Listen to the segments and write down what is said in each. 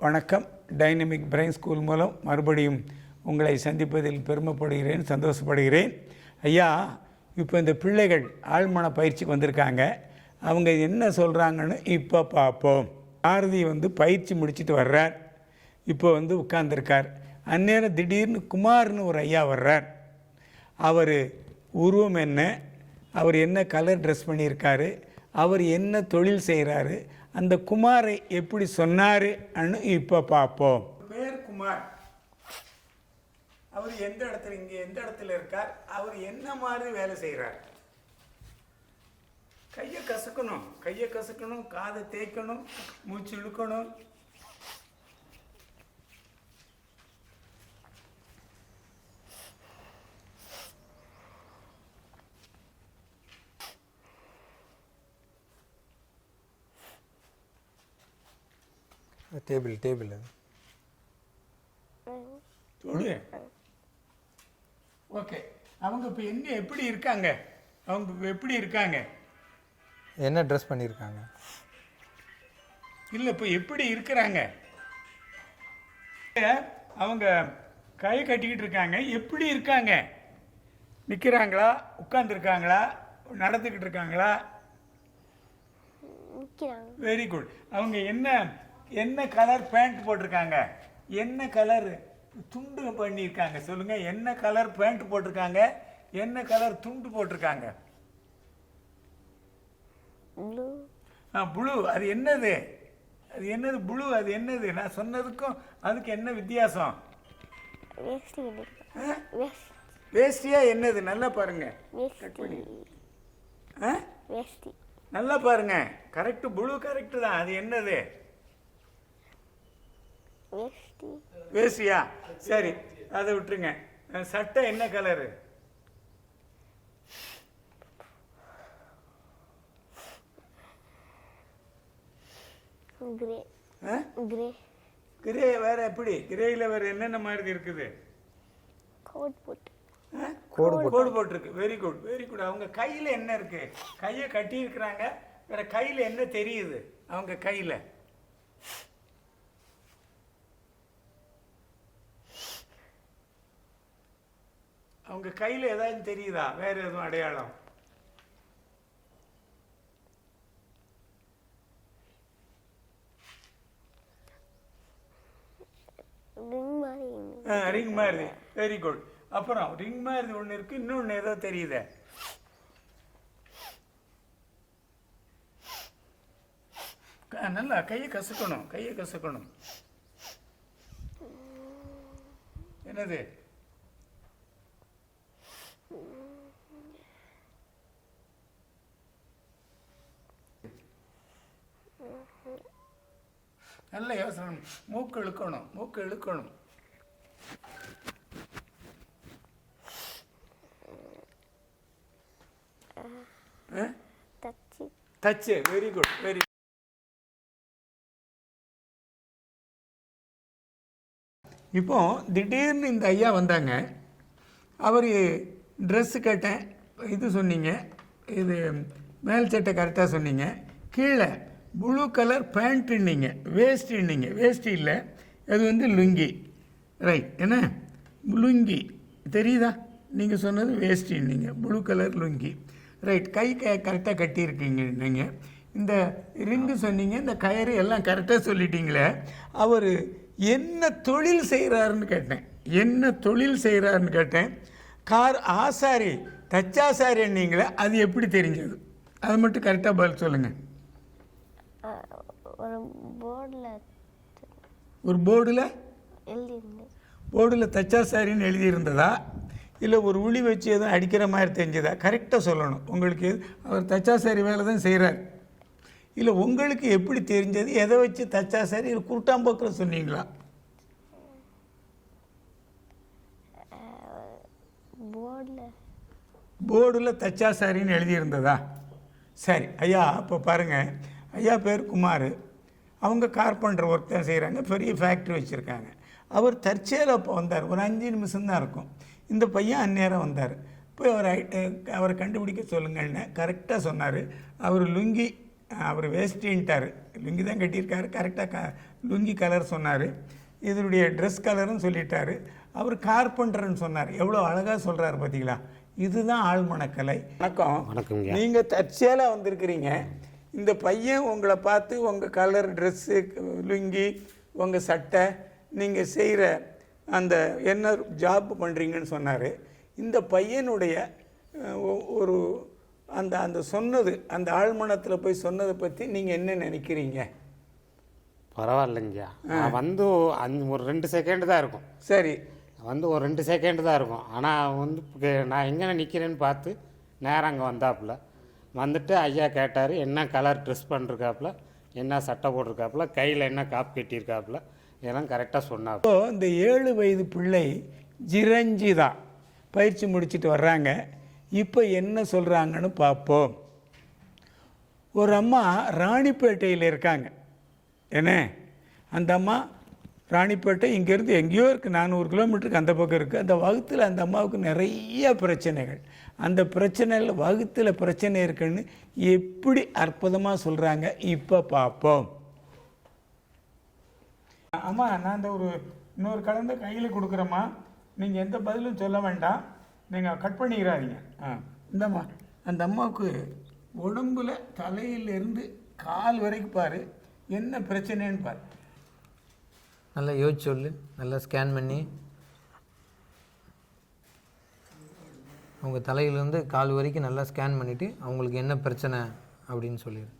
வணக்கம். Dynamic brain school மூலம் மறுபடியும் உங்களை சந்திப்பதில் பெருமைப்படுகிறேன் சந்தோஷப்படுகிறேன். ஐயா இப்போ இந்த பிள்ளைகள் ஆழ்மன பயிற்சிக்கு வந்திருக்காங்க. அவங்க என்ன சொல்கிறாங்கன்னு இப்போ பார்ப்போம். பாரதி வந்து பயிற்சி முடிச்சுட்டு வர்றார். இப்போ வந்து உட்கார்ந்துருக்கார். அந்நேரம் திடீர்னு குமார்னு ஒரு ஐயா வர்றார். அவர் உருவம் என்ன? அவர் என்ன கலர் ட்ரெஸ் பண்ணியிருக்காரு? அவர் என்ன தொழில் செய்கிறாரு அந்த குமாரை எப்படி சொன்னார் இப்போ பார்ப்போம் பேர் குமார். அவர் எந்த இடத்துல இங்கே எந்த இடத்துல இருக்கார்? அவர் என்ன மாதிரி வேலை செய்கிறார் கையை கசக்கணும். கையை கசக்கணும் காதை தேய்க்கணும் மூச்சு இழுக்கணும். Table table. அது தொழு ஓகே. அவங்க இப்போ என்ன எப்படி இருக்காங்க? அவங்க இப்ப எப்படி இருக்காங்க? என்ன ட்ரெஸ் பண்ணியிருக்காங்க இல்லை இப்போ எப்படி இருக்கிறாங்க? அவங்க கை கட்டிக்கிட்டு இருக்காங்க. எப்படி இருக்காங்க? நிற்கிறாங்களா உட்காந்துருக்காங்களா நடந்துக்கிட்டு இருக்காங்களா? நிற்கிறாங்க வெரி குட் அவங்க என்ன என்ன கலர் பேண்ட் போட்டிருக்காங்க? என்ன கலர் துண்டு பண்ணியிருக்காங்க? சொல்லுங்க. என்ன கலர் பேண்ட் போட்டிருக்காங்க? என்ன கலர் துண்டு போட்டிருக்காங்க? ப்ளூ ப்ளூ அது என்னது? அது என்னது ப்ளூ அது என்னது? நான் சொன்னதுக்கும் அதுக்கு என்ன வித்தியாசம்? ஆ? வேஷ்டியா என்னது? நல்லா பாருங்க. ஆ? நல்லா பாருங்க. கரெக்ட் ப்ளூ கரெக்ட் தான். அது என்னது? வேஷ்டியா? சரி அதை விட்டுருங்க. சட்டை என்ன கலரு? கிரே ஆ? கிரே கிரே வேற எப்படி? கிரேயில் வேற என்னென்ன மாதிரி இருக்குது? கோட் போட்டு? கோடு கோடு போட்டிருக்கு. வெரி குட் வெரி குட் அவங்க கையில் என்ன இருக்கு? கையை கட்டி இருக்கிறாங்க வேற கையில் என்ன தெரியுது? அவங்க கையில். அவங்க கையில் ஏதாவது தெரியுதா? வேற எதுவும் அடையாளம்? ரிங் மாதிரி வெரி குட் அப்புறம் ரிங் மாதிரி ஒன்று இருக்கு. இன்னொன்று ஏதோ தெரியுதே. நல்லா கையை கசுக்கணும். கையை கசுக்கணும். என்னது? நல்ல யோசனை. மூக்கு இழுக்கணும் மூக்கு இழுக்கணும். தச்சு. வெரி குட் வெரி இப்போ திடீர்னு இந்த ஐயா வந்தாங்க. அவர் ட்ரெஸ்ஸு கேட்டேன் இது சொன்னீங்க இது மேல் சட்டை கரெக்டாக சொன்னீங்க. கீழே ப்ளூ கலர் பேண்ட்டுன்னீங்க வேஷ்டின்னீங்க வேஷ்டி இல்லை அது வந்து லுங்கி. ரைட் என்ன? லுங்கி. தெரியுதா? நீங்கள் சொன்னது வேஷ்டின்னீங்க ப்ளூ கலர் லுங்கி. ரைட் கை க கரெக்டாக கட்டியிருக்கீங்க நீங்கள் இந்த ரிங்கு சொன்னீங்க இந்த கயிறு எல்லாம் கரெக்டாக சொல்லிட்டீங்களே. அவர் என்ன தொழில் செய்கிறாருன்னு கேட்டேன். என்ன தொழில் செய்கிறாருன்னு கேட்டேன். கார் ஆசாரி தச்சாசாரின்னீங்களே அது எப்படி தெரிஞ்சது? அது மட்டும் கரெக்டாக பதில் சொல்லுங்கள் ஒரு போர்டில் ஒரு போர்டில்? எழுதியிருந்தேன் போர்டில் தச்சாசாரின்னு எழுதியிருந்ததா? இல்லை ஒரு உளி வச்சு எதுவும் அடிக்கிற மாதிரி தெரிஞ்சதா? கரெக்டாக சொல்லணும். உங்களுக்கு அவர் தச்சாசாரி வேலை தான் செய்கிறார் இல்லை உங்களுக்கு எப்படி தெரிஞ்சது? எதை வச்சு தச்சாசாரி இது குருட்டாம்போக்கில் சொன்னீங்களா? போர்டில். போர்டில் தச்சாசாரின்னு எழுதியிருந்ததா? சரி ஐயா இப்போ பாருங்கள் ஐயா பேர் குமார். அவங்க கார்பெண்டர் ஒர்க் தான் செய்கிறாங்க பெரிய ஃபேக்ட்ரி வச்சுருக்காங்க. அவர் தற்செயலாக அப்போ வந்தார். ஒரு அஞ்சு நிமிஷம் தான் இருக்கும். இந்த பையன் அந்நேரம் வந்தார். போய் அவரை அவரை கண்டுபிடிக்க சொல்லுங்கள்னு கரெக்டாக சொன்னார். அவர் லுங்கி அவர் வேஷ்டின்ட்டார். லுங்கி தான் கட்டியிருக்காரு. கரெக்டாக க லுங்கி கலர் சொன்னார். இதனுடைய ட்ரெஸ் கலரும் சொல்லிட்டாரு. அவர் கார்பெண்டர்னு சொன்னார். எவ்வளோ அழகாக சொல்கிறாரு பார்த்தீங்களா இதுதான் ஆழ்மனக்கலை வணக்கம். வணக்கம்ங்க. நீங்கள் தற்செயலாக வந்திருக்கிறீங்க. இந்த பையன் உங்களை பார்த்து உங்கள் கலர் ட்ரெஸ்ஸு லுங்கி உங்கள் சட்டை நீங்கள் செய்கிற அந்த என்ன ஜாப் பண்ணுறீங்கன்னு சொன்னார். இந்த பையனுடைய ஒரு அந்த அந்த சொன்னது அந்த ஆழ்மனத்தில் போய் சொன்னதை பற்றி நீங்கள் என்ன நினைக்கிறீங்க? பரவாயில்லைங்கய்யா. வந்து அந்த ஒரு ரெண்டு செகண்ட் தான் இருக்கும். சரி. வந்து ஒரு ரெண்டு செகண்ட் தான் இருக்கும். ஆனால் வந்து நான் எங்கே நிற்கிறேன்னு பார்த்து நேரம் அங்கே வந்தாப்புல. வந்துட்டு ஐயா கேட்டார் என்ன கலர் ட்ரெஸ் பண்ணிருக்காப்புல என்ன சட்டை போட்டிருக்காப்புல கையில் என்ன காப்பு கட்டியிருக்காப்புல இதெல்லாம் கரெக்டாக சொன்னார். இப்போ இந்த ஏழு வயது பிள்ளை ஜிரஞ்சிதா பயிற்சி முடிச்சிட்டு வர்றாங்க. இப்போ என்ன சொல்கிறாங்கன்னு பார்ப்போம். ஒரு அம்மா ராணிப்பேட்டையில் இருக்காங்க. என்ன? அந்த அம்மா ராணிப்பேட்டை இங்கேருந்து எங்கேயோ இருக்குது நானூறு கிலோமீட்டருக்கு அந்த பக்கம் இருக்குது அந்த வகுத்தில் அந்த அம்மாவுக்கு நிறைய பிரச்சனைகள். அந்த பிரச்சனையில் வகுத்தில் பிரச்சனை இருக்குன்னு எப்படி அற்புதமாக சொல்கிறாங்க இப்போ பார்ப்போம் அம்மா நான் இந்த ஒரு இன்னொரு கலந்த கையில் கொடுக்குறேம்மா. நீங்கள் எந்த பதிலும் சொல்ல வேண்டாம். நீங்கள் கட் பண்ணிக்கிறாதீங்க. ஆ. இந்தம்மா அந்த அம்மாவுக்கு உடம்புல தலையிலிருந்து கால் வரைக்கும் பாரு. என்ன பிரச்சனைன்னு பாரு. நல்லா யோசிச்சு சொல்லு. நல்லா ஸ்கேன் பண்ணி. அவங்க தலையிலேருந்து கால் வரைக்கும் நல்லா ஸ்கேன் பண்ணிவிட்டு அவங்களுக்கு என்ன பிரச்சனை அப்படின்னு சொல்லிடு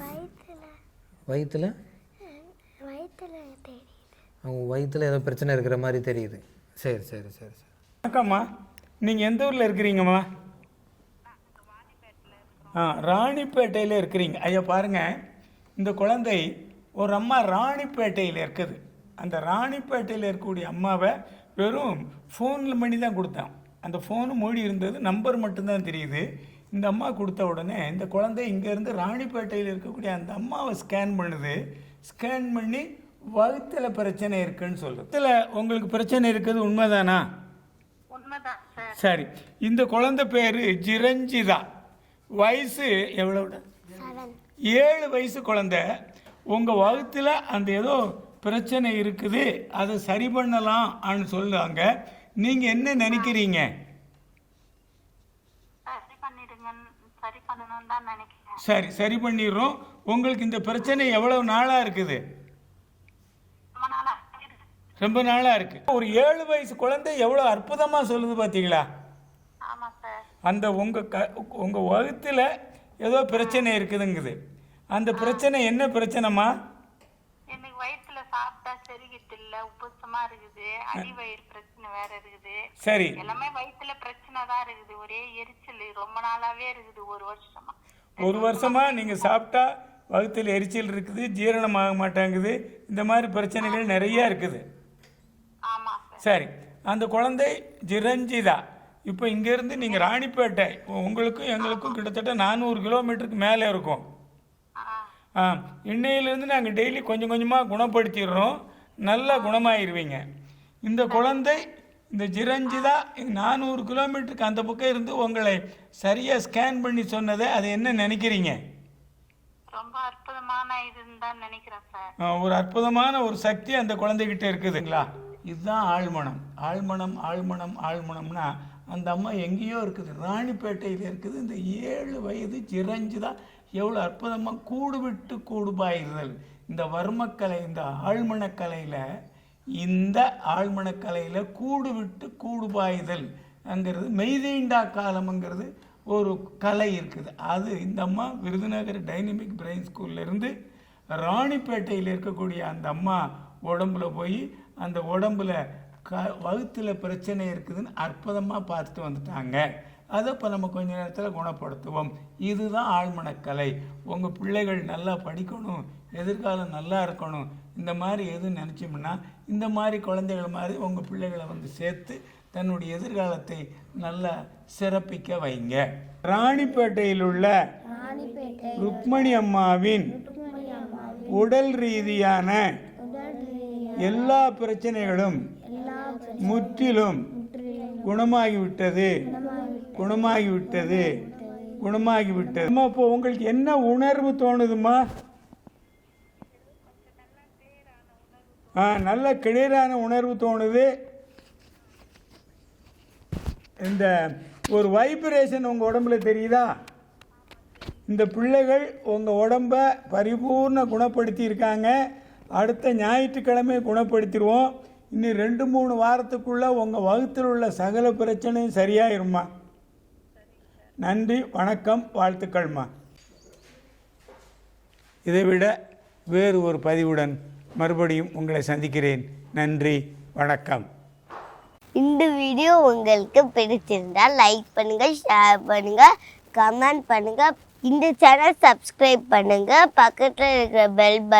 வயிற்றுல வயிற்றில் அவங்க வயிற்றில் ஏதோ பிரச்சனை இருக்கிற மாதிரி தெரியுது. சரி சரி சரி சரி. வணக்கம்மா. நீங்கள் எந்த ஊரில் இருக்கிறீங்கம்மா? ஆ ராணிப்பேட்டையில் இருக்கிறீங்க. ஐயா பாருங்க. இந்த குழந்தை ஒரு அம்மா ராணிப்பேட்டையில் இருக்குது. அந்த ராணிப்பேட்டையில் இருக்கக்கூடிய அம்மாவை வெறும் ஃபோனில் பண்ணி தான் கொடுத்தேன். அந்த ஃபோனு மூடி இருந்தது நம்பர் மட்டும்தான் தெரியுது. இந்த அம்மா கொடுத்த உடனே இந்த குழந்தை இங்கேருந்து ராணிப்பேட்டையில் இருக்கக்கூடிய அந்த அம்மாவை ஸ்கேன் பண்ணுது. ஸ்கேன் பண்ணி வகுத்தில் பிரச்சனை இருக்குன்னு சொல்லுது. இதில் உங்களுக்கு பிரச்சனை இருக்குது உண்மைதானா? உண்மைதான் சார். இந்த குழந்தை பேர் ஜிரஞ்சிதா. வயசு எவ்வளவு செவன் ஏழு வயசு குழந்தை. உங்கள் வகுத்தில் அந்த ஏதோ பிரச்சனை இருக்குது. அதை சரி பண்ணலாம்னு சொல்லுவாங்க நீங்கள் என்ன நினைக்கிறீங்க சரி பண்ணிடுங்க சரி பண்ணணும்னு தான் நினைக்கிறேன் சரி சரி பண்ணிடுறோம். உங்களுக்கு இந்த பிரச்சனை எவ்வளவு நாளாக இருக்குது? ரொம்ப நாளா இருக்கு. ஒரு ஏழு வயசு குழந்தை எவ்வளோ அற்புதமாக சொல்லுது பார்த்தீங்களா சார். அந்த உங்கள் க உங்கள் வகுத்தில் ஏதோ பிரச்சனை இருக்குதுங்குது. அந்த பிரச்சனை என்ன பிரச்சனைமா எனக்கு வயிற்றுல சாப்பிட்டா செரிகிட்டு இல்ல உப்புசமா இருக்குது அடி வயிறு பிரச்சனை வேற இருக்குது. சரி. எல்லாமே வயிற்றுல பிரச்சனை தான் இருக்குது. ஒரே எரிச்சல் ரொம்ப நாளாவே இருக்குது ஒரு வருஷமா. ஒரு வருஷமா நீங்கள் சாப்பிட்டா வகுத்தில் எரிச்சல் இருக்குது ஜீரணமாக மாட்டேங்குது. இந்த மாதிரி பிரச்சனைகள் நிறைய இருக்குது. சார். அந்த குழந்தை ஜிரஞ்சிதா. இப்போ இங்கேருந்து நீங்கள் ராணிப்பேட்டை உங்களுக்கும் எங்களுக்கும் கிட்டத்தட்ட நானூறு கிலோமீட்டருக்கு மேலே இருக்கும். ஆ. இன்னையிலேருந்து நாங்கள் டெய்லி கொஞ்சம் கொஞ்சமாக குணப்படுத்திடுறோம். நல்லா குணமாயிருவீங்க. இந்த குழந்தை இந்த ஜிரஞ்சிதா நானூறு கிலோமீட்டருக்கு அந்த பக்கம் இருந்து உங்களை சரியாக ஸ்கேன் பண்ணி சொன்னதை அதை என்ன நினைக்கிறீங்க? ரொம்ப அற்புதமான இதுன்னு தான் நினைக்கிறேன் சார். ஒரு அற்புதமான ஒரு சக்தி அந்த குழந்தைகிட்ட இருக்குதுங்களா? இதுதான் ஆழ்மனம். ஆழ்மனம் ஆழ்மனம் ஆழ்மனம்னா அந்த அம்மா எங்கேயோ இருக்குது. ராணிப்பேட்டையில் இருக்குது. இந்த ஏழு வயது சிரஞ்சுதா எவ்வளோ அற்புதமாக கூடு விட்டு கூடுபாயிருதல் இந்த வர்மக்கலை இந்த ஆழ்மனக்கலையில் இந்த ஆழ்மனக்கலையில் கூடு விட்டு கூடுபாயுதல் அங்கிறது மெய்தீண்டா காலம்ங்கிறது ஒரு கலை இருக்குது. அது இந்த அம்மா விருதுநகர் டைனமிக் பிரெயின் ஸ்கூல்லேருந்து ராணிப்பேட்டையில் இருக்கக்கூடிய அந்த அம்மா உடம்புல போய் அந்த உடம்புல க வகுத்தில் பிரச்சனை இருக்குதுன்னு அற்புதமாக பார்த்துட்டு வந்துட்டாங்க. அதை இப்போ நம்ம கொஞ்ச நேரத்தில் குணப்படுத்துவோம். இதுதான் ஆழ்மனக்கலை. உங்கள் பிள்ளைகள் நல்லா படிக்கணும். எதிர்காலம் நல்லா இருக்கணும். இந்த மாதிரி எதுவும் நினச்சோம்னா இந்த மாதிரி குழந்தைகள் மாதிரி உங்கள் பிள்ளைகளை வந்து சேர்த்து தன்னுடைய எதிர்காலத்தை நல்லா சிறப்பிக்க வைங்க. ராணிப்பேட்டையில் உள்ள ருக்மணி அம்மாவின் உடல் ரீதியான எல்லா பிரச்சனைகளும் முற்றிலும் குணமாகிவிட்டது. குணமாகிவிட்டது. குணமாகிவிட்டது. அம்மா இப்போ உங்களுக்கு என்ன உணர்வு தோணுதுமா ஆ நல்ல கிளியரான உணர்வு தோணுது. இந்த ஒரு வைப்ரேஷன் உங்கள் உடம்புல தெரியுதா? இந்த பிள்ளைகள் உங்கள் உடம்ப பரிபூர்ண குணப்படுத்தி இருக்காங்க அடுத்த ஞாயிற்றுக்கிழமை குணப்படுத்திடுவோம் இன்னும் ரெண்டு மூணு வாரத்துக்குள்ளே உங்கள் வகுத்தில் உள்ள சகல பிரச்சனையும் சரியாயிருமா நன்றி வணக்கம் வாழ்த்துக்கள்மா. இதைவிட வேறு ஒரு பதிவுடன் மறுபடியும் உங்களை சந்திக்கிறேன். நன்றி வணக்கம். இந்த வீடியோ உங்களுக்கு பிடிச்சிருந்தால் லைக் பண்ணுங்க ஷேர் பண்ணுங்க கமெண்ட் பண்ணுங்க. இந்த சேனல் சப்ஸ்கிரைப் பண்ணுங்க. பக்கத்தில் இருக்கிற பெல் பட்டன்